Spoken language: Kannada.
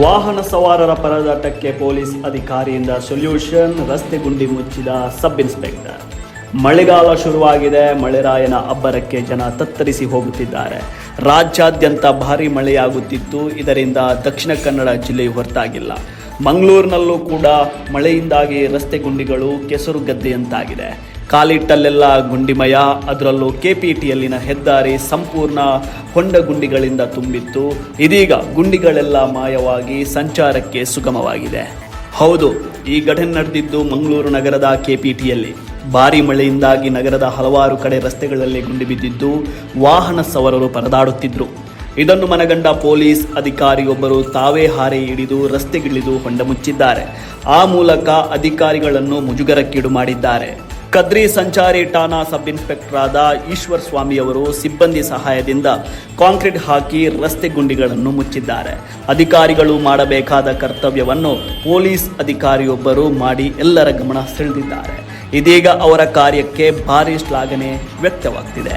ವಾಹನ ಸವಾರರ ಪರದಾಟಕ್ಕೆ ಪೊಲೀಸ್ ಅಧಿಕಾರಿಯಿಂದ ಸೊಲ್ಯೂಷನ್ ರಸ್ತೆ ಗುಂಡಿ ಮುಚ್ಚಿದ ಸಬ್ ಇನ್ಸ್ಪೆಕ್ಟರ್. ಮಳೆಗಾಲ ಶುರುವಾಗಿದೆ ಮಳೆರಾಯನ ಅಬ್ಬರಕ್ಕೆ ಜನ ತತ್ತರಿಸಿ ಹೋಗುತ್ತಿದ್ದಾರೆ. ರಾಜ್ಯಾದ್ಯಂತ ಭಾರಿ ಮಳೆಯಾಗುತ್ತಿತ್ತು, ಇದರಿಂದ ದಕ್ಷಿಣ ಕನ್ನಡ ಜಿಲ್ಲೆಯು ಹೊರತಾಗಿಲ್ಲ. ಮಂಗಳೂರಿನಲ್ಲೂ ಕೂಡ ಮಳೆಯಿಂದಾಗಿ ರಸ್ತೆ ಗುಂಡಿಗಳು ಕೆಸರು ಗದ್ದೆಯಂತಾಗಿದೆ ಕಾಲಿಟ್ಟಲ್ಲೆಲ್ಲ ಗುಂಡಿಮಯ. ಅದರಲ್ಲೂ ಕೆ ಪಿ ಟಿಯಲ್ಲಿನ ಹೆದ್ದಾರಿ ಸಂಪೂರ್ಣ ಹೊಂಡ ಗುಂಡಿಗಳಿಂದ ತುಂಬಿತ್ತು. ಇದೀಗ ಗುಂಡಿಗಳೆಲ್ಲ ಮಾಯವಾಗಿ ಸಂಚಾರಕ್ಕೆ ಸುಗಮವಾಗಿದೆ. ಹೌದು, ಈ ಘಟನೆ ನಡೆದಿದ್ದು ಮಂಗಳೂರು ನಗರದ ಕೆ ಪಿ ಟಿಯಲ್ಲಿ ಭಾರಿ ಮಳೆಯಿಂದಾಗಿ ನಗರದ ಹಲವಾರು ಕಡೆ ರಸ್ತೆಗಳಲ್ಲಿ ಗುಂಡಿ ಬಿದ್ದಿದ್ದು ವಾಹನ ಸವಾರರು ಪರದಾಡುತ್ತಿದ್ದರು ಇದನ್ನು ಮನಗಂಡ ಪೊಲೀಸ್ ಅಧಿಕಾರಿಯೊಬ್ಬರು ತಾವೇ ಹಾರೆ ಹಿಡಿದು ರಸ್ತೆಗಿಳಿದು ಹೊಂಡ ಮುಚ್ಚಿದ್ದಾರೆ. ಆ ಮೂಲಕ ಅಧಿಕಾರಿಗಳನ್ನು ಮುಜುಗರಕ್ಕೀಡು ಮಾಡಿದ್ದಾರೆ. ಕದ್ರಿ ಸಂಚಾರಿ ಠಾಣಾ ಸಬ್ ಇನ್ಸ್ಪೆಕ್ಟರ್ ಆದ ಈಶ್ವರ್ ಸ್ವಾಮಿಯವರು ಸಿಬ್ಬಂದಿ ಸಹಾಯದಿಂದ ಕಾಂಕ್ರೀಟ್ ಹಾಕಿ ರಸ್ತೆ ಗುಂಡಿಗಳನ್ನು ಮುಚ್ಚಿದ್ದಾರೆ. ಅಧಿಕಾರಿಗಳು ಮಾಡಬೇಕಾದ ಕರ್ತವ್ಯವನ್ನು ಪೊಲೀಸ್ ಅಧಿಕಾರಿಯೊಬ್ಬರು ಮಾಡಿ ಎಲ್ಲರ ಗಮನ ಸೆಳೆದಿದ್ದಾರೆ. ಇದೀಗ ಅವರ ಕಾರ್ಯಕ್ಕೆ ಭಾರಿ ಶ್ಲಾಘನೆ ವ್ಯಕ್ತವಾಗ್ತಿದೆ.